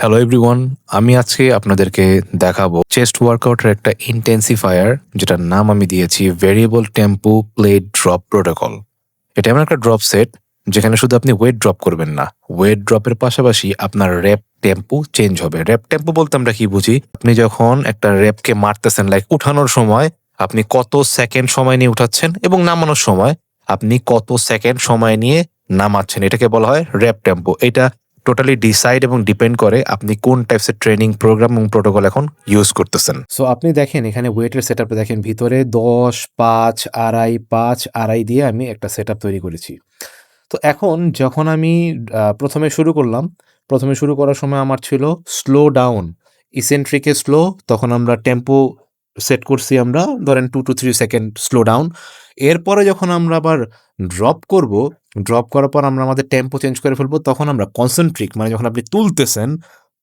Hello everyone আমি আজকে আপনাদেরকে দেখাবো চেস্ট ওয়ার্কআউটের একটা ইন্টেন্সিফায়ার যেটার নাম আমি দিয়েছি variable tempo plate drop protocol এটা এমন একটা ড্রপ সেট যেখানে শুধু আপনি ওয়েট ড্রপ করবেন না। ওয়েট ড্রপের পাশাপাশি আপনার র্যাপ টেম্পো চেঞ্জ হবে। র্যাপ টেম্পো বলতে আমরা কি বুঝি? আপনি যখন একটা র্যাপকে মারতেছেন লাইক উঠানোর সময়, আপনি কত সেকেন্ড সময় নিয়ে উঠাচ্ছেন এবং নামানোর সময়, আপনি কত সেকেন্ড সময় নিয়ে নামাচ্ছেন। এটাকে বলা হয় র্যাপ টেম্পো এটা টোটালি ডিসাইড এবং ডিপেন্ড করে আপনি কোন টাইপসের ট্রেনিং প্রোগ্রাম এবং প্রোটোকল এখন ইউজ করতেছেন। সো আপনি দেখেন এখানে ওয়েটের সেট দেখেন, ভিতরে দশ, পাঁচ, আড়াই পাঁচ, আড়াই দিয়ে আমি একটা সেট তৈরি করেছি। তো এখন যখন আমি প্রথমে শুরু করলাম, প্রথমে শুরু করার সময় আমার ছিল স্লো ডাউন ইসেন্ট্রিকে স্লো তখন আমরা টেম্পো সেট করছি আমরা, ধরেন two two three second slow down এরপরে যখন আমরা আবার ড্রপ করব ড্রপ করার পর আমরা আমাদের টেম্পো চেঞ্জ করে ফেলব, তখন আমরা কনসেন্ট্রিক মানে যখন আপনি তুলতেছেন,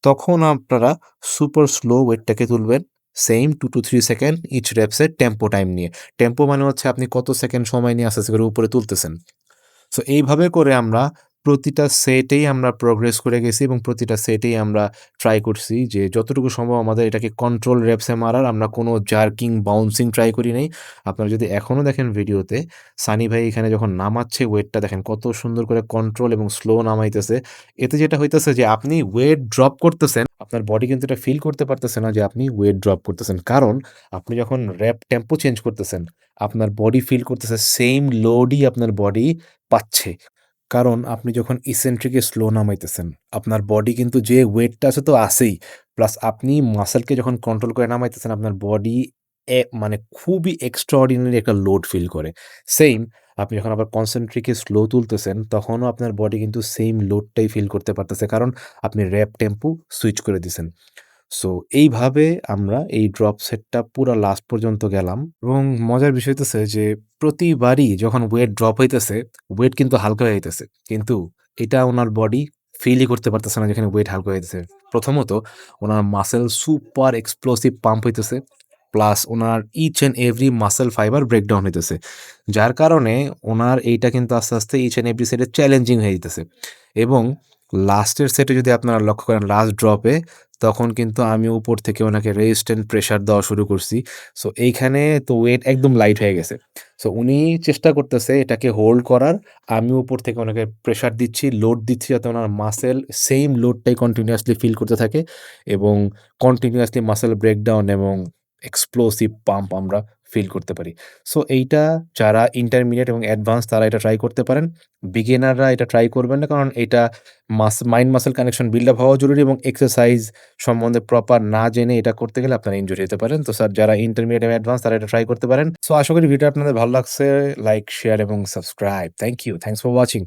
তখন আপনারা সুপার স্লো ওয়েটটাকে তুলবেন same two two three second each রেপসের tempo time নিয়ে। টেম্পো মানে হচ্ছে আপনি কত সেকেন্ড সময় নিয়ে আস্তে আস্তে করে উপরে তুলতেছেন। সো এইভাবে করে আমরা প্রতিটা সেটেই আমরা প্রোগ্রেস করে গেছি এবং প্রতিটা সেটেই আমরা ট্রাই করছি যে যতটুকু সম্ভব আমাদের এটাকে কন্ট্রোল রেপসে মারার। আমরা কোনো জার্কিং বাউন্সিং ট্রাই করি নাই। আপনারা যদি এখনও দেখেন ভিডিওতে, সানি ভাই এখানে যখন নামাচ্ছে ওয়েটটা দেখেন কত সুন্দর করে কন্ট্রোল এবং স্লো নামাইতেছে। এতে যেটা হইতেছে যে আপনি ওয়েট ড্রপ করতেছেন, আপনার বডি কিন্তু এটা ফিল করতে পারতেছে না যে আপনি ওয়েট ড্রপ করতেছেন। কারণ আপনি যখন র্যাপ টেম্পো চেঞ্জ করতেছেন, আপনার বডি ফিল করতেছে সেম লোডই আপনার বডি পাচ্ছে। কারণ আপনি যখন ইসেন্ট্রিকে স্লো নামাইতেছেন, আপনার বডি কিন্তু যে ওয়েটটা আছে তো আছেই। প্লাস আপনি মাসেলকে যখন কন্ট্রোল করে নামাইতেছেন, আপনার বডি মানে খুবই এক্সট্রাঅর্ডিনারি একটা লোড ফিল করে। সেম আপনি যখন আবার কনসেন্ট্রিকে স্লো তুলতেছেন, তখনও আপনার বডি কিন্তু সেম লোডটাই ফিল করতে পারতেছে। কারণ আপনি র্যাপ টেম্পো সুইচ করে দিছেন। সো এইভাবে আমরা এই ড্রপ সেটটা পুরো লাস্ট পর্যন্ত গেলাম। এবং মজার বিষয় হইতেছে যে, প্রতিবারই যখন ওয়েট ড্রপ হইতেছে ওয়েট কিন্তু হালকা হয়ে যাইতেছে। কিন্তু এটা ওনার বডি ফিলই করতে পারতেছে না যেখানে ওয়েট হালকা হইতেছে প্রথমত, ওনার মাসেল সুপার এক্সপ্লোসিভ পাম্প হইতেছে plus owner each and every muscle fibre breakdown হইতেছে। যার কারণে ওনার এইটা কিন্তু আস্তে আস্তে ইচ অ্যান্ড এভরি সেটে চ্যালেঞ্জিং হয়ে যেতেছে এবং লাস্টের সেটে যদি আপনারা লক্ষ্য করেন লাস্ট ড্রপে তখন কিন্তু আমি উপর থেকে ওনাকে রেজিস্ট্যান্ট প্রেশার দেওয়া শুরু করছি। সো এইখানে তো ওয়েট একদম লাইট হয়ে গেছে। সো উনি চেষ্টা করতেছে এটাকে হোল্ড করার। আমি উপর থেকে ওনাকে প্রেশার দিচ্ছি লোড দিচ্ছি যাতে ওনার মাসেল সেম লোডটাই কন্টিনিউয়াসলি ফিল করতে থাকে এবং কন্টিনিউয়াসলি মাসেল ব্রেকডাউন এবং এক্সপ্লোসিভ পাম্প আমরা ফিল করতে পারি। সো এইটা যারা ইন্টারমিডিয়েট এবং অ্যাডভান্স তারা এটা ট্রাই করতে পারেন। বিগিনাররা এটা ট্রাই করবেন না, কারণ এটা mass mind muscle connection build up হওয়া জরুরি এবং এক্সারসাইজ সম্বন্ধে প্রপার না জেনে এটা করতে গেলে আপনারা ইনজুরি হতে পারেন। তো স্যার যারা ইন্টারমিডিয়েট এবং অ্যাডভান্স তারা এটা ট্রাই করতে পারেন। সো আশা করি ভিডিও আপনাদের ভালো লাগছে। লাইক শেয়ার এবং subscribe thank you thanks for watching